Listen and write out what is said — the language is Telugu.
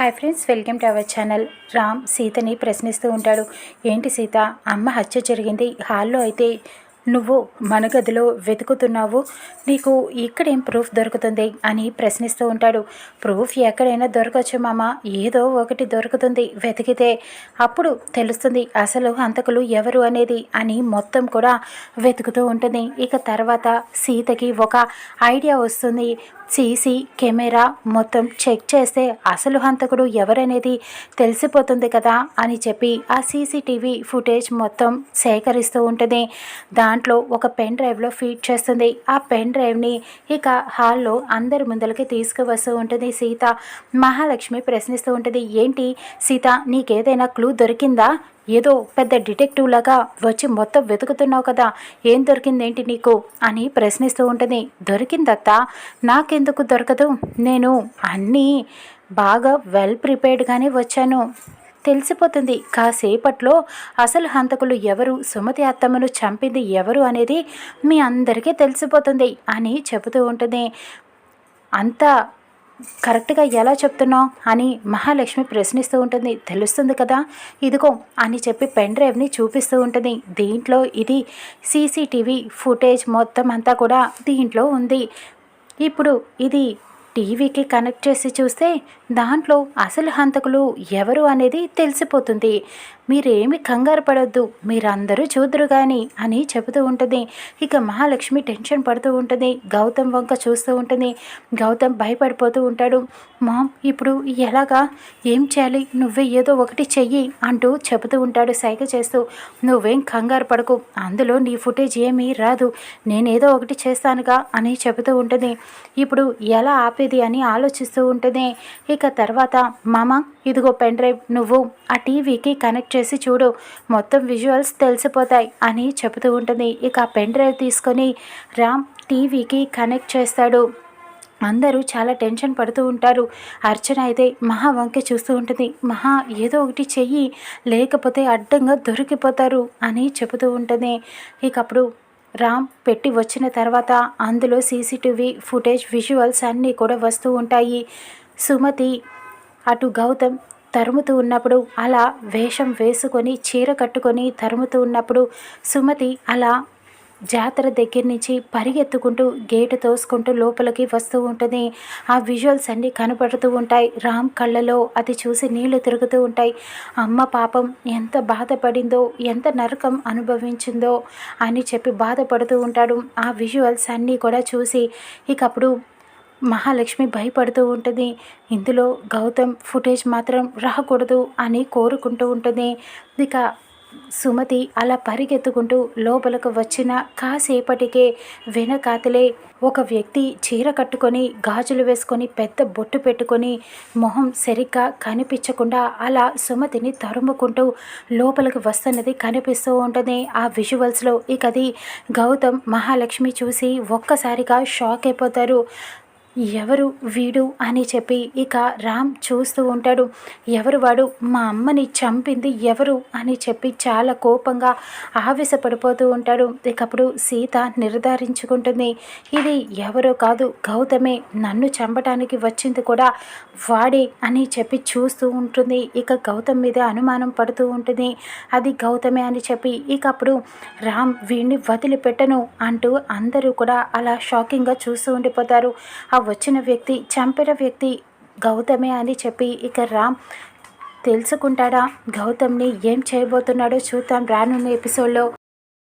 Hi friends welcome to our channel Ram సీతని ప్రశ్నిస్తూ ఉంటాడు. ఏంటి సీత? అమ్మ హత్య జరిగింది. హాల్లో అయితే నువ్వు మన గదిలో వెతుకుతున్నావు. నీకు ఇక్కడేం ప్రూఫ్ దొరుకుతుంది అని ప్రశ్నిస్తూ ఉంటాడు. ప్రూఫ్ ఎక్కడైనా దొరకచ్చు మామ. ఏదో ఒకటి దొరుకుతుంది వెతికితే. అప్పుడు తెలుస్తుంది అసలు హంతకులు ఎవరు అనేది అని మొత్తం కూడా వెతుకుతూ ఉంటుంది. ఇక తర్వాత సీతకి ఒక ఐడియా వస్తుంది. సీసీ కెమెరా మొత్తం చెక్ చేస్తే అసలు హంతకుడు ఎవరనేది తెలిసిపోతుంది కదా అని చెప్పి ఆ సీసీటీవీ ఫుటేజ్ మొత్తం సేకరిస్తూ ఉంటుంది. దాంట్లో ఒక పెన్ డ్రైవ్లో ఫీడ్ చేస్తుంది. ఆ పెన్ డ్రైవ్ని ఇక హాల్లో అందరి ముందలకి తీసుకువస్తూ ఉంటుంది. సీత మహాలక్ష్మి ప్రశ్నిస్తూ ఉంటుంది ఏంటి సీత నీకేదైనా క్లూ దొరికిందా? ఏదో పెద్ద డిటెక్టివ్ లాగా వచ్చి మొత్తం వెతుకుతున్నావు కదా ఏం దొరికిందేంటి నీకు? అని ప్రశ్నిస్తూ ఉంటుంది. దొరికిందత్తా నాకెందుకు దొరకదు? నేను అన్నీ బాగా వెల్ ప్రిపేర్డ్గానే వచ్చాను. తెలిసిపోతుంది. కాసేపట్లో అసలు హంతకులు ఎవరు? సుమతి అత్తమ్మను చంపింది ఎవరు అనేది మీ అందరికీ తెలిసిపోతుంది అని చెబుతూ ఉంటుంది. అంతా కరెక్ట్గా ఎలా చెప్తున్నావు? అని మహాలక్ష్మి ప్రశ్నిస్తూ ఉంటుంది. తెలుస్తుంది కదా? ఇదిగో అని చెప్పి పెన్ డ్రైవ్ని చూపిస్తూ ఉంటుంది. దీంట్లో ఇది సీసీటీవీ ఫుటేజ్ మొత్తం అంతా కూడా దీంట్లో ఉంది. ఇప్పుడు ఇది టీవీకి కనెక్ట్ చేసి చూస్తే దాంట్లో అసలు హంతకులు ఎవరు అనేది తెలిసిపోతుంది. మీరేమి కంగారు పడొద్దు. మీరందరూ చూద్దరు కానీ అని చెబుతూ ఉంటుంది. ఇక మహాలక్ష్మి టెన్షన్ పడుతూ ఉంటుంది. గౌతమ్ వంక చూస్తూ ఉంటుంది. గౌతమ్ భయపడిపోతూ ఉంటాడు. మామ్ ఇప్పుడు ఎలాగా? ఏం చేయాలి? నువ్వే ఏదో ఒకటి చెయ్యి అంటూ చెబుతూ ఉంటాడు సైగ చేస్తూ. నువ్వేం కంగారు పడకు. అందులో నీ ఫుటేజ్ ఏమీ రాదు. నేనేదో ఒకటి చేస్తానుగా అని చెబుతూ ఉంటుంది. ఇప్పుడు ఎలా ఆపేది అని ఆలోచిస్తూ ఉంటుంది. ఇక ఇక తర్వాత మామ ఇదిగో పెన్ డ్రైవ్ నువ్వు ఆ టీవీకి కనెక్ట్ చేసి చూడు మొత్తం విజువల్స్ తెలిసిపోతాయి అని చెబుతూ ఉంటుంది. ఇక ఆ పెన్ డ్రైవ్ తీసుకొని రామ్ టీవీకి కనెక్ట్ చేస్తాడు. అందరూ చాలా టెన్షన్ పడుతూ ఉంటారు. అర్చన అయితే మహా వంక చూస్తూ ఉంటుంది. మహా ఏదో ఒకటి చెయ్యి లేకపోతే అడ్డంగా దొరికిపోతారు అని చెబుతూ ఉంటుంది. ఇక అప్పుడు రామ్ పెట్టి వచ్చిన తర్వాత అందులో సీసీటీవీ ఫుటేజ్ విజువల్స్ అన్నీ కూడా వస్తూ ఉంటాయి. సుమతి అటు గౌతమ్ తరుముతూ ఉన్నప్పుడు అలా వేషం వేసుకొని చీర కట్టుకొని తరుముతూ ఉన్నప్పుడు సుమతి అలా జాతర దగ్గర నుంచి పరిగెత్తుకుంటూ గేటు తోసుకుంటూ లోపలికి వస్తూ ఉంటుంది. ఆ విజువల్స్ అన్నీ కనపడుతూ ఉంటాయి. రామ్ కళ్ళలో అది చూసి నీళ్ళు తిరుగుతూ ఉంటాయి. అమ్మ పాపం ఎంత బాధపడిందో ఎంత నరకం అనుభవించిందో అని చెప్పి బాధపడుతూ ఉంటాడు. ఆ విజువల్స్ అన్నీ కూడా చూసి ఇకప్పుడు మహాలక్ష్మి భయపడుతూ ఉంటుంది. ఇందులో గౌతమ్ ఫుటేజ్ మాత్రం రాకూడదు అని కోరుకుంటూ ఉంటుంది. ఇక సుమతి అలా పరిగెత్తుకుంటూ లోపలకు వచ్చిన కాసేపటికే వెనకాతలే ఒక వ్యక్తి చీర కట్టుకొని గాజులు వేసుకొని పెద్ద బొట్టు పెట్టుకొని మొహం సరిగ్గా కనిపించకుండా అలా సుమతిని తరుముకుంటూ లోపలికి వస్తున్నది కనిపిస్తూ ఉంటుంది. ఆ విజువల్స్లో ఇక అది గౌతమ్ మహాలక్ష్మి చూసి ఒక్కసారిగా షాక్ అయిపోతారు. ఎవరు వీడు అని చెప్పి ఇక రామ్ చూస్తూ ఉంటాడు. ఎవరు వాడు? మా అమ్మని చంపింది ఎవరు అని చెప్పి చాలా కోపంగా ఆవేశపడిపోతూ ఉంటాడు. ఇకప్పుడు సీత నిర్ధారించుకుంటుంది. ఇది ఎవరో కాదు గౌతమే నన్ను చంపడానికి వచ్చింది కూడా వాడే అని చెప్పి చూస్తూ ఉంటుంది. ఇక గౌతమ్ మీద అనుమానం పడుతూ ఉంటుంది. అది గౌతమే అని చెప్పి ఇక అప్పుడు రామ్ వీడిని వదిలిపెట్టను అంటూ అందరూ కూడా అలా షాకింగ్గా చూస్తూ ఉండిపోతారు. వచ్చిన వ్యక్తి చంపిన వ్యక్తి గౌతమే అని చెప్పి ఇక రామ్ తెలుసుకుంటాడా? గౌతమ్ని ఏం చేయబోతున్నాడో చూద్దాం రానున్న ఎపిసోడ్లో.